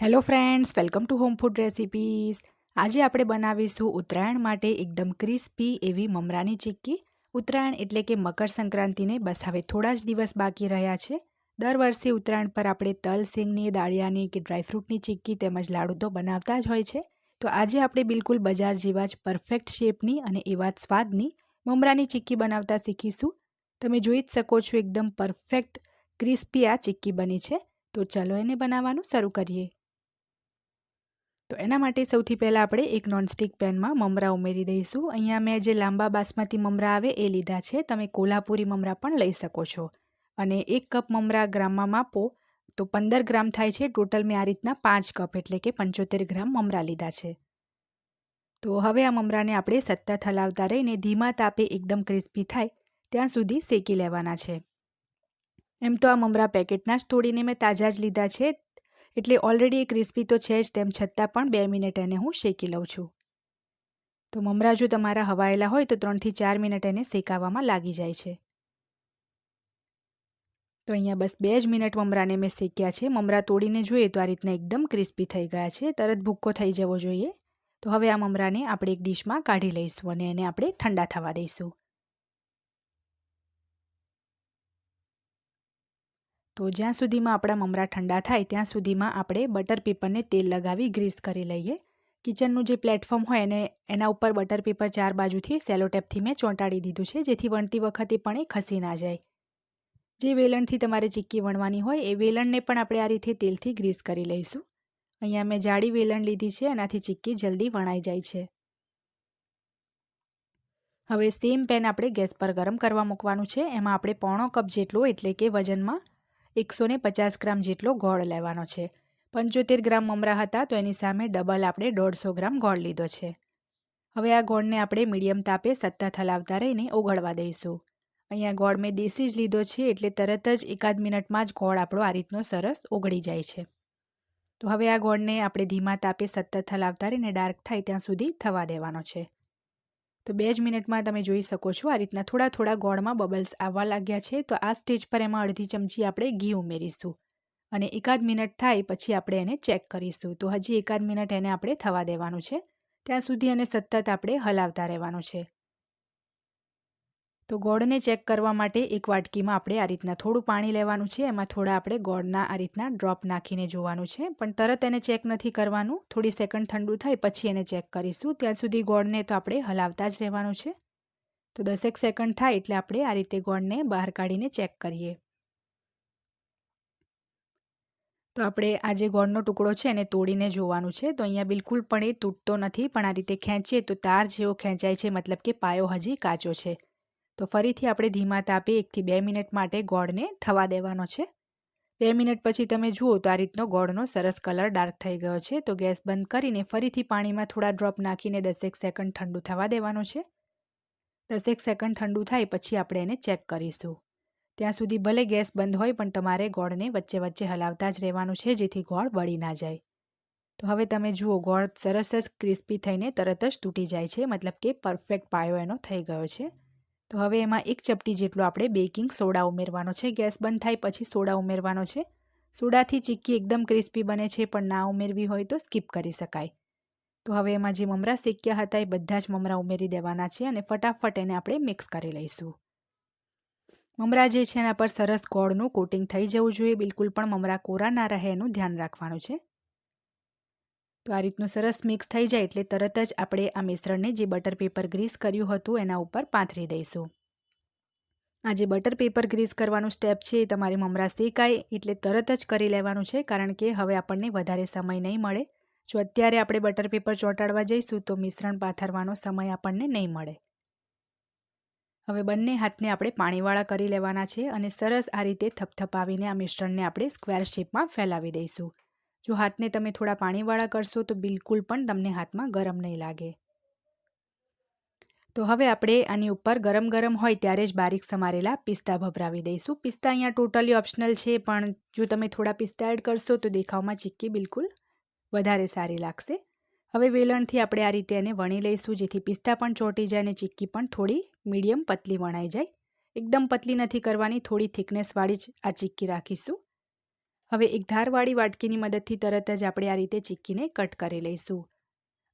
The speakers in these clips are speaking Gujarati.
Hello friends welcome to home food recipes આજે આપણે બનાવીશું ઉત્તરાયણ માટે એકદમ ક્રિસ્પી એવી મમરાની ચીક્કી. ઉત્તરાયણ એટલે કે મકર સંક્રાંતિને બસ હવે થોડા જ દિવસ બાકી રહ્યા છે. દર વર્ષે ઉત્તરાયણ પર આપણે તલ સિંગની દાળિયાની કે ડ્રાયફ્રૂટની ચીક્કી તેમજ લાડુ તો બનાવતા જ હોય છે. તો આજે આપણે બિલકુલ બજાર જેવા જ પરફેક્ટ શેપની અને એવા જ સ્વાદની મમરાની ચીક્કી બનાવતા શીખીશું. તમે જોઈ જ શકો છો એકદમ પરફેક્ટ ક્રિસ્પી આ ચીક્કી બની છે. તો ચલો એને બનાવવાનું શરૂ કરીએ. તો એના માટે સૌથી પહેલાં આપણે એક નોનસ્ટિક પેનમાં મમરા ઉમેરી દઈશું. અહીંયા મેં જે લાંબા બાસમતી મમરા આવે એ લીધા છે. તમે કોલ્હાપુરી મમરા પણ લઈ શકો છો. અને એક કપ મમરા ગ્રામમાં માપો. તો પંદર ગ્રામ થાય છે. ટોટલ મેં આ રીતના પાંચ કપ એટલે કે પંચોતેર ગ્રામ મમરા લીધા છે. તો હવે આ મમરાને આપણે સતત હલાવતા રહીને ધીમા તાપે એકદમ ક્રિસ્પી થાય ત્યાં સુધી શેકી લેવાના છે. એમ તો આ મમરા પેકેટના જ તોડીને મેં તાજા જ લીધા છે. એટલે ઓલરેડી એ ક્રિસ્પી તો છે જ, તેમ છતાં પણ બે મિનિટ એને હું શેકી લઉં છું. તો મમરા જો તમારા હવાયેલા હોય તો ત્રણથી ચાર મિનિટ એને શેકાવામાં લાગી જાય છે. તો અહીંયા બસ બે જ મિનિટ મમરાને મેં શેક્યા છે. મમરા તોડીને જોઈએ તો આ રીતના એકદમ ક્રિસ્પી થઈ ગયા છે. તરત ભૂક્કો થઈ જવો જોઈએ. તો હવે આ મમરાને આપણે એક ડીશમાં કાઢી લઈશું અને એને આપણે ઠંડા થવા દઈશું. તો જ્યાં સુધીમાં આપણા મમરા ઠંડા થાય, ત્યાં સુધીમાં આપણે બટર પેપરને તેલ લગાવી ગ્રીસ કરી લઈએ. કિચનનું જે પ્લેટફોર્મ હોય એને, એના ઉપર બટર પેપર ચાર બાજુથી સેલોટેપથી મેં ચોંટાડી દીધું છે, જેથી વણતી વખતે પણ એ ખસી ના જાય. જે વેલણથી તમારે ચીક્કી વણવાની હોય, એ વેલણને પણ આપણે આ રીતે તેલથી ગ્રીસ કરી લઈશું. અહીંયા મેં જાડી વેલણ લીધી છે, એનાથી ચીક્કી જલ્દી વણાઈ જાય છે. હવે સેમ પેન આપણે ગેસ પર ગરમ કરવા મૂકવાનું છે, એમાં આપણે પોણો કપ જેટલો, એટલે કે વજનમાં એકસો ને પચાસ ગ્રામ જેટલો ગોળ લેવાનો છે. પંચોતેર ગ્રામ મમરા હતા તો એની સામે ડબલ આપણે દોઢસો ગ્રામ ગોળ લીધો છે. હવે આ ગોળને આપણે મીડિયમ તાપે સતત હલાવતા રહીને ઓગળવા દઈશું. અહીંયા ગોળ મેં દેશી જ લીધો છે એટલે તરત જ એકાદ મિનિટમાં જ ગોળ આપણો આ રીતનો સરસ ઓગળી જાય છે. તો હવે આ ગોળને આપણે ધીમા તાપે સતત હલાવતા રહીને ડાર્ક થાય ત્યાં સુધી થવા દેવાનો છે. તો બે જ મિનિટમાં તમે જોઈ શકો છો, આ રીતના થોડા થોડા ગોળમાં બબલ્સ આવવા લાગ્યા છે. તો આ સ્ટેજ પર એમાં અડધી ચમચી આપણે ઘી ઉમેરીશું અને એકાદ મિનિટ થાય પછી આપણે એને ચેક કરીશું. તો હજી એકાદ મિનિટ એને આપણે થવા દેવાનું છે. ત્યાં સુધી એને સતત આપણે હલાવતા રહેવાનું છે. તો ગોળને ચેક કરવા માટે એક વાટકીમાં આપણે આ રીતના થોડું પાણી લેવાનું છે. એમાં થોડા આપણે ગોળના આ રીતના ડ્રોપ નાખીને જોવાનું છે. પણ તરત એને ચેક નથી કરવાનું. થોડી સેકન્ડ ઠંડુ થાય પછી એને ચેક કરીશું. ત્યાં સુધી ગોળને તો આપણે હલાવતા જ રહેવાનું છે. તો દસેક સેકન્ડ થાય એટલે આપણે આ રીતે ગોળને બહાર કાઢીને ચેક કરીએ. તો આપણે આ જે ગોળનો ટુકડો છે એને તોડીને જોવાનું છે. તો અહીંયા બિલકુલ પણ એ તૂટતો નથી. પણ આ રીતે ખેંચીએ તો તાર જેવો ખેંચાય છે. મતલબ કે પાયો હજી કાચો છે. તો ફરીથી આપણે ધીમા તાપે એકથી બે મિનિટ માટે ગોળને થવા દેવાનો છે. બે મિનિટ પછી તમે જુઓ તો આ રીતનો ગોળનો સરસ કલર ડાર્ક થઈ ગયો છે. તો ગેસ બંધ કરીને ફરીથી પાણીમાં થોડા ડ્રોપ નાખીને દસેક સેકન્ડ ઠંડુ થવા દેવાનું છે. દસેક સેકન્ડ ઠંડુ થાય પછી આપણે એને ચેક કરીશું. ત્યાં સુધી ભલે ગેસ બંધ હોય પણ તમારે ગોળને વચ્ચે વચ્ચે હલાવતા જ રહેવાનું છે જેથી ગોળ બળી ના જાય. તો હવે તમે જુઓ ગોળ સરસ જ ક્રિસ્પી થઈને તરત જ તૂટી જાય છે. મતલબ કે પરફેક્ટ પાયો એનો થઈ ગયો છે. તો હવે એમાં એક ચપટી જેટલો આપણે બેકિંગ સોડા ઉમેરવાનો છે. ગેસ બંધ થાય પછી સોડા ઉમેરવાનો છે. સોડાથી ચીક્કી એકદમ ક્રિસ્પી બને છે, પણ ના ઉમેરવી હોય તો સ્કીપ કરી શકાય. તો હવે એમાં જે મમરા શેક્યા હતા એ બધા જ મમરા ઉમેરી દેવાના છે અને ફટાફટ એને આપણે મિક્સ કરી લઈશું. મમરા જે છે એના પર સરસ ગોળનું કોટિંગ થઈ જવું જોઈએ. બિલકુલ પણ મમરા કોરા ના રહે એનું ધ્યાન રાખવાનું છે. તો આ રીતનું સરસ મિક્સ થઈ જાય એટલે તરત જ આપણે આ મિશ્રણને જે બટર પેપર ગ્રીસ કર્યું હતું એના ઉપર પાથરી દઈશું. આ જે બટર પેપર ગ્રીસ કરવાનું સ્ટેપ છે એ તમારી મમરા શેકાય એટલે તરત જ કરી લેવાનું છે કારણ કે હવે આપણને વધારે સમય નહીં મળે. જો અત્યારે આપણે બટર પેપર ચોંટાડવા જઈશું તો મિશ્રણ પાથરવાનો સમય આપણને નહીં મળે. હવે બંને હાથને આપણે પાણીવાળા કરી લેવાના છે અને સરસ આ રીતે થપથપાવીને આ મિશ્રણને આપણે સ્ક્વેર શેપમાં ફેલાવી દઈશું. જો હાથને તમે થોડા પાણીવાળા કરશો તો બિલકુલ પણ તમને હાથમાં ગરમ નહીં લાગે. તો હવે આપણે આની ઉપર ગરમ ગરમ હોય ત્યારે જ બારીક સમારેલા પિસ્તા ભભરાવી દઈશું. પિસ્તા અહીંયા ટોટલી ઓપ્શનલ છે, પણ જો તમે થોડા પિસ્તા એડ કરશો તો દેખાવમાં ચીક્કી બિલકુલ વધારે સારી લાગશે. હવે વેલણથી આપણે આ રીતે એને વણી લઈશું, જેથી પિસ્તા પણ ચોંટી જાય અને ચીક્કી પણ થોડી મીડિયમ પતલી વણાઈ જાય. એકદમ પતલી નથી કરવાની, થોડી થિકનેસવાળી જ આ ચીક્કી રાખીશું. હવે એક ધારવાળી વાટકીની મદદથી તરત જ આપણે આ રીતે ચીક્કીને કટ કરી લઈશું.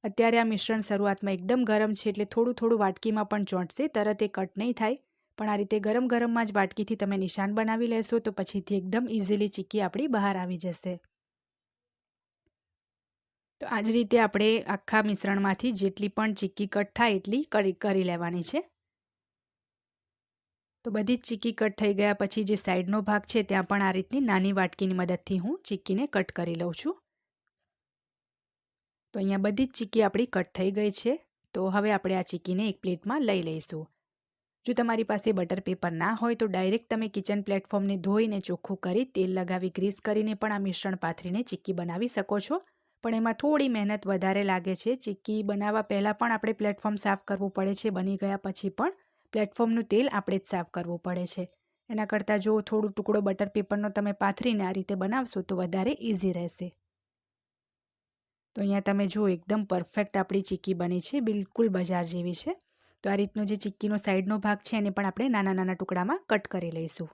અત્યારે આ મિશ્રણ શરૂઆતમાં એકદમ ગરમ છે એટલે થોડું થોડું વાટકીમાં પણ ચોંટશે, તરત એ કટ નહીં થાય. પણ આ રીતે ગરમ ગરમમાં જ વાટકીથી તમે નિશાન બનાવી લેશો તો પછીથી એકદમ ઇઝીલી ચીક્કી આપણી બહાર આવી જશે. તો આ જ રીતે આપણે આખા મિશ્રણમાંથી જેટલી પણ ચીક્કી કટ થાય એટલી કરી લેવાની છે. તો બધી જ ચીક્કી કટ થઈ ગયા પછી જે સાઈડનો ભાગ છે ત્યાં પણ આ રીતની નાની વાટકીની મદદથી હું ચીક્કીને કટ કરી લઉં છું. તો અહીંયા બધી જ ચીક્કી આપણી કટ થઈ ગઈ છે. તો હવે આપણે આ ચીક્કીને એક પ્લેટમાં લઈ લઈશું. જો તમારી પાસે બટર પેપર ના હોય તો ડાયરેક્ટ તમે કિચન પ્લેટફોર્મને ધોઈને ચોખ્ખું કરી તેલ લગાવી ગ્રીસ કરીને પણ આ મિશ્રણ પાથરીને ચીક્કી બનાવી શકો છો. પણ એમાં થોડી મહેનત વધારે લાગે છે. ચીક્કી બનાવવા પહેલાં પણ આપણે પ્લેટફોર્મ સાફ કરવું પડે છે. બની ગયા પછી પણ પ્લેટફોર્મનું તેલ આપણે જ સાફ કરવું પડે છે. એના કરતાં જો થોડું ટુકડો બટર પેપરનો તમે પાથરીને આ રીતે બનાવશો તો વધારે ઇઝી રહેશે. તો અહીંયા તમે જુઓ, એકદમ પરફેક્ટ આપણી ચીક્કી બની છે, બિલકુલ બજાર જેવી છે. તો આ રીતનો જે ચીક્કીનો સાઈડનો ભાગ છે એને પણ આપણે નાના નાના ટુકડામાં કટ કરી લઈશું.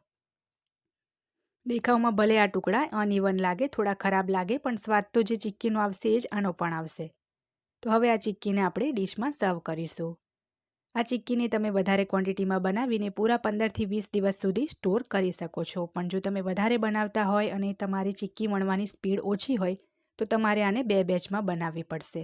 દેખાવમાં ભલે આ ટુકડા અનઇવન લાગે, થોડા ખરાબ લાગે, પણ સ્વાદ તો જે ચીક્કીનો આવશે એ જ આનો પણ આવશે. તો હવે આ ચીક્કીને આપણે ડીશમાં સર્વ કરીશું. આ ચીક્કીને તમે વધારે ક્વોન્ટિટીમાં બનાવીને પૂરા પંદરથી વીસ દિવસ સુધી સ્ટોર કરી શકો છો. પણ જો તમે વધારે બનાવતા હોય અને તમારી ચીક્કી વણવાની સ્પીડ ઓછી હોય, તો તમારે આને બે બેચમાં બનાવવી પડશે.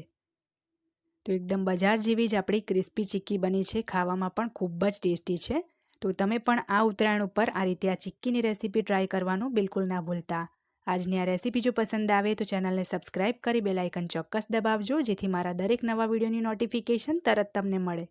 તો એકદમ બજાર જેવી જ આપણી ક્રિસ્પી ચીક્કી બની છે. ખાવામાં પણ ખૂબ જ ટેસ્ટી છે. તો તમે પણ આ ઉત્તરાયણ ઉપર આ રીતે આ ચીક્કીની રેસીપી ટ્રાય કરવાનું બિલકુલ ના ભૂલતા. આજની આ રેસીપી જો પસંદ આવે તો ચેનલને સબસ્ક્રાઇબ કરી બેલાઇકન ચોક્કસ દબાવજો, જેથી મારા દરેક નવા વિડીયોની નોટિફિકેશન તરત તમને મળે.